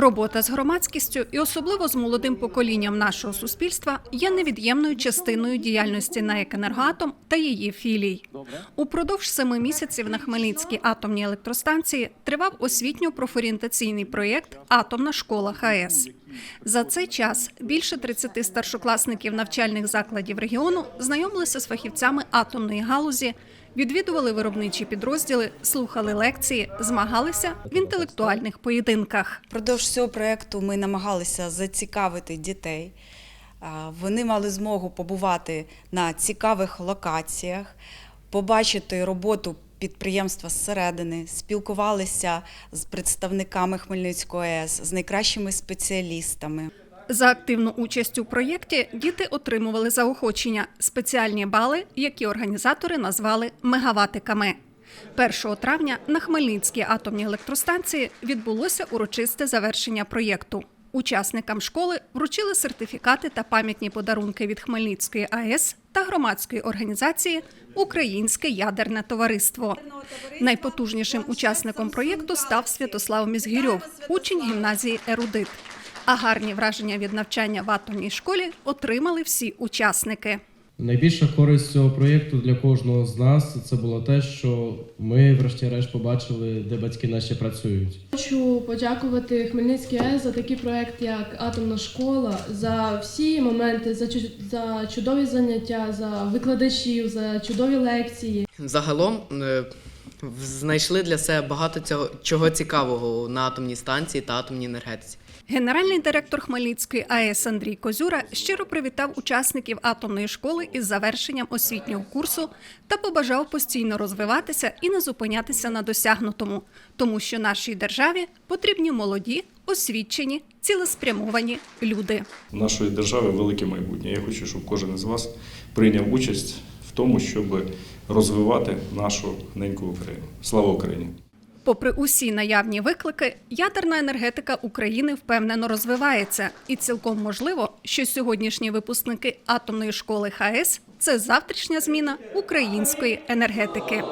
Робота з громадськістю і особливо з молодим поколінням нашого суспільства є невід'ємною частиною діяльності НАЕК «Енергоатом» та її філій. Упродовж семи місяців на Хмельницькій атомній електростанції тривав освітньо-профорієнтаційний проєкт Атомна школа ХАЕС. За цей час більше 30 старшокласників навчальних закладів регіону знайомилися з фахівцями атомної галузі, відвідували виробничі підрозділи, слухали лекції, змагалися в інтелектуальних поєдинках. Продовж цього проєкту ми намагалися зацікавити дітей. Вони мали змогу побувати на цікавих локаціях, побачити роботу підприємства зсередини, спілкувалися з представниками Хмельницької АЕС, з найкращими спеціалістами. За активну участь у проєкті діти отримували заохочення спеціальні бали, які організатори назвали мегаватиками. 1 травня на Хмельницькій атомній електростанції відбулося урочисте завершення проєкту. Учасникам школи вручили сертифікати та пам'ятні подарунки від Хмельницької АЕС та громадської організації Українське ядерне товариство. Найпотужнішим учасником проєкту став Святослав Мізгірьов, учень гімназії Ерудит. А гарні враження від навчання в атомній школі отримали всі учасники. Найбільша користь цього проєкту для кожного з нас це було те, що ми, врешті-решт, побачили, де батьки наші працюють. Хочу подякувати Хмельницькій АЕС за такий проект, як Атомна школа, за всі моменти, за за чудові заняття, за викладачів, за чудові лекції. Загалом е, знайшли для себе багато цього чого цікавого на атомній станції та атомній енергетиці. Генеральний директор Хмельницької АЕС Андрій Козюра щиро привітав учасників атомної школи із завершенням освітнього курсу та побажав постійно розвиватися і не зупинятися на досягнутому, тому що нашій державі потрібні молоді, освічені, цілеспрямовані люди. У нашої держави велике майбутнє. Я хочу, щоб кожен із вас прийняв участь в тому, щоб розвивати нашу неньку Україну. Слава Україні! Попри усі наявні виклики, ядерна енергетика України впевнено розвивається, і цілком можливо, що сьогоднішні випускники атомної школи ХАЕС це завтрашня зміна української енергетики.